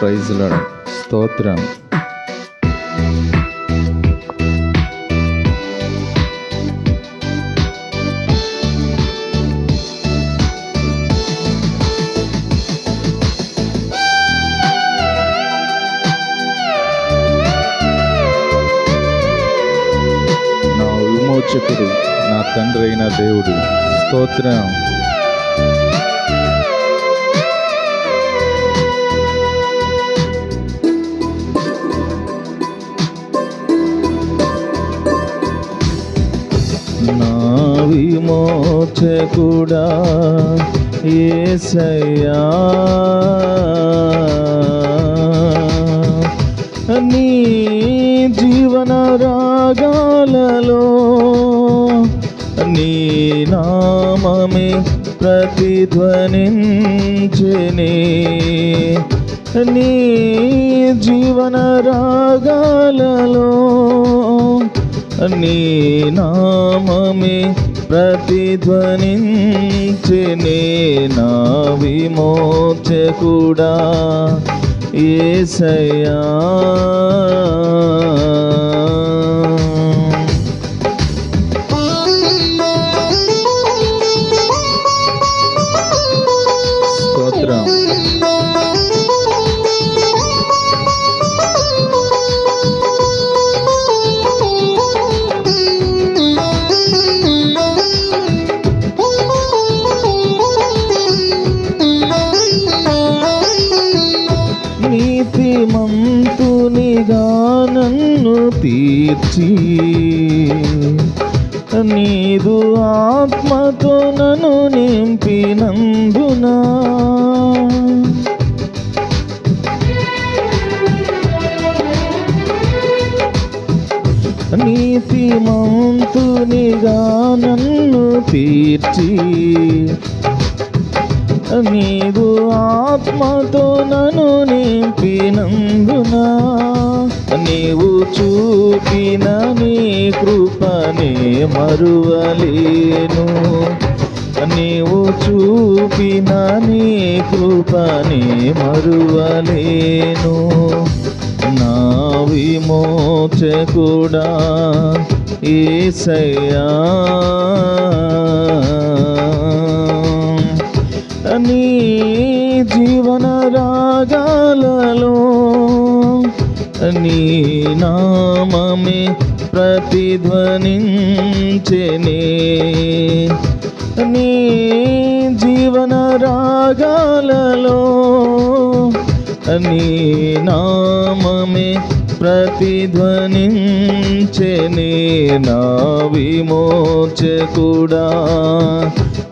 ప్రైజ్లో స్తోత్రం. నా విమోచకుడు నా తండ్రి అయిన దేవుడు స్తోత్రం. విమోచకుడా ఏసయ్యా. నీ జీవన రాగాలలో నీ నామమే ప్రతిధ్వనించని. నీ జీవన రాగాలలో నీ నామమే ప్రతిధ్వనించి నా విమోచకుడా ఏసయ్యా. తీర్చి. నీదు ఆత్మతో నన్ను నింపినందునా. నీతిమంతునిగా నన్ను తీర్చి. నీదు ఆత్మతో నన్ను నీవు చూపిన నీ కృపనే మరువలేను. నీవు చూపిన నీ కృపనే మరువలేను. నా విమోచకుడా ఏసయ్యా. నీ జీవన రాగాలలో నీ నామమే ప్రతిధ్వనించెనే. నీ జీవన రాగాలలో నీ నామమే ప్రతిధ్వనించెనే. నా విమోచకుడా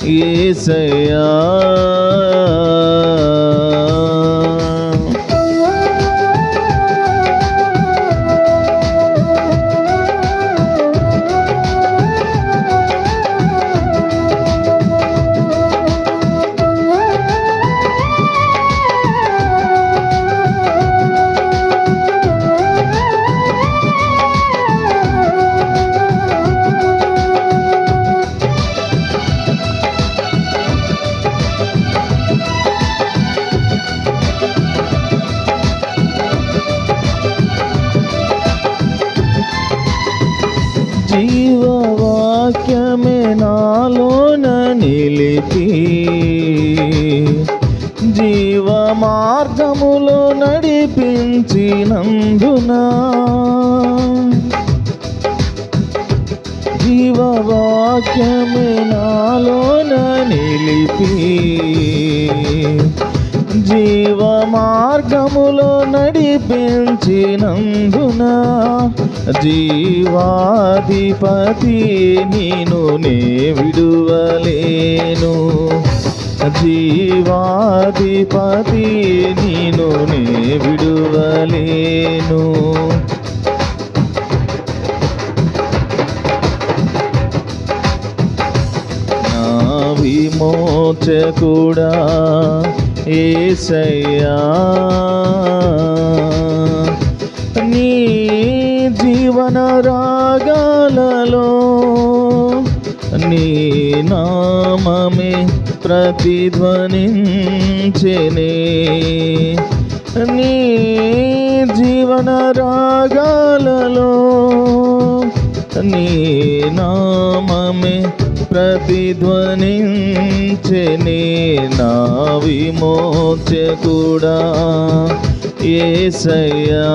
ఏసయా జీవ మార్గములో నడిపించినందున జీవవాక్యమే నాలోన నిలిపి జీవ మార్గములో నడిపించినందున జీవాధిపతి నేను నే విడువలేను. సజీవాధిపతి నేను నే విడువలేను. నా విమోచకుడా ఏసయ్యా నీ జీవన రాగాలలో నీ నామమే ప్రతిధ్వనించెనే. నీ జీవన రాగాలలో నీ నామమే ప్రతిధ్వనించెనే. నా విమోచకుడా ఏసయ్యా.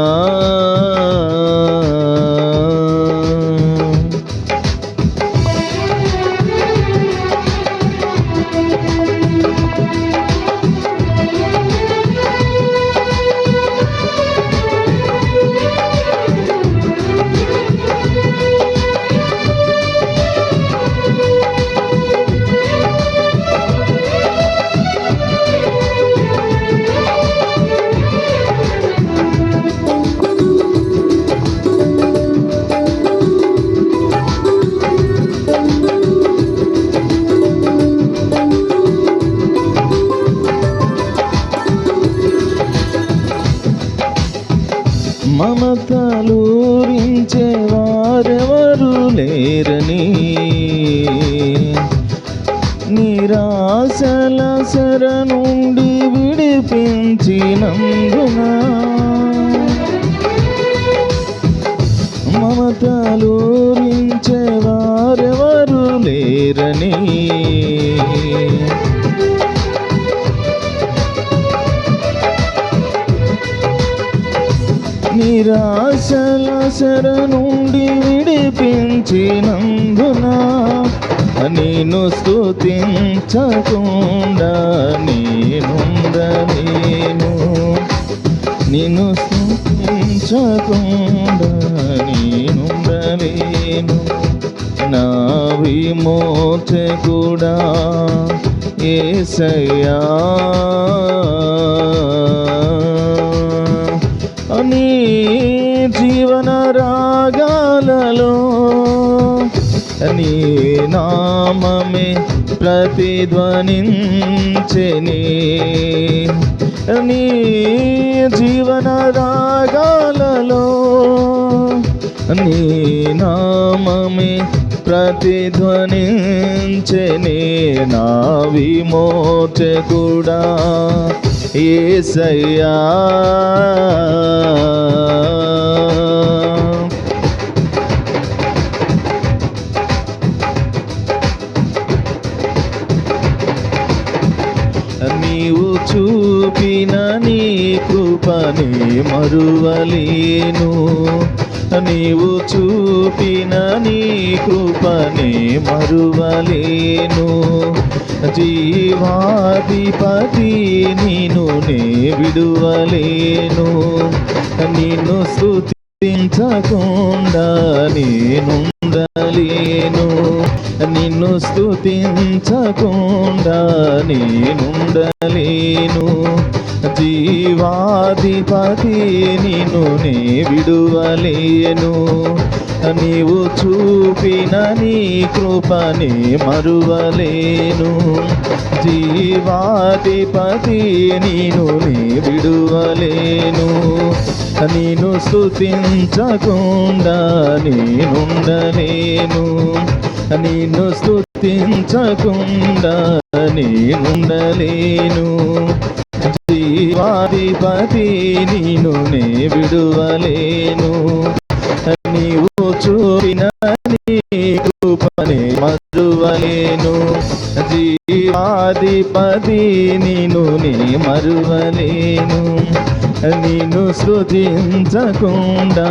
మమతలూరించే వారెవరు లేరని. నిరాశల సర నుండి విడిపించినందున మమతలూరించే వారెవరు లేరని. నిరాశల శర నుండి విడిపించినందున నేను స్తుతించకుండా నేనుండలేను. నిన్ను స్థుతించకుండా నేనుండలేను. నా విమోచకుడా ఏసయ్యా. నీ జీవన రాగాలలో నీ నామమే ప్రతిధ్వనించెని. నీ జీవన రాగాలలో నీ నామమే ప్రతిధ్వనించెని నా విమోచకుడా. ఏసయ్యా. నీవు చూపిన నీ కృపని మరువలేను. నీవు చూపిన నీ కృపనే మరువలేను. జీవాధిపతి నిన్ను నే విడువలేను. నిన్ను స్థుతించకుండా నేనుండలేను. నిన్ను స్థుతించకుండా నేనుండలేను. జీవాధిపతి నిన్ను నే విడువలేను. నీవు చూపిన నీ కృపని మరువలేను. జీవాధిపతి నేను నీ విడువలేను. నేను స్థుతించకుండా నేనుండలేను. నిన్ను స్థుతించకుండా నేనుండలేను. జీవాధిపతి నేను నే విడువలేను. నీవు చూపిన నీ మరువలేను. జీవాధిపతి నేను నే మరువలేను. నిన్ను స్తుతించకుండా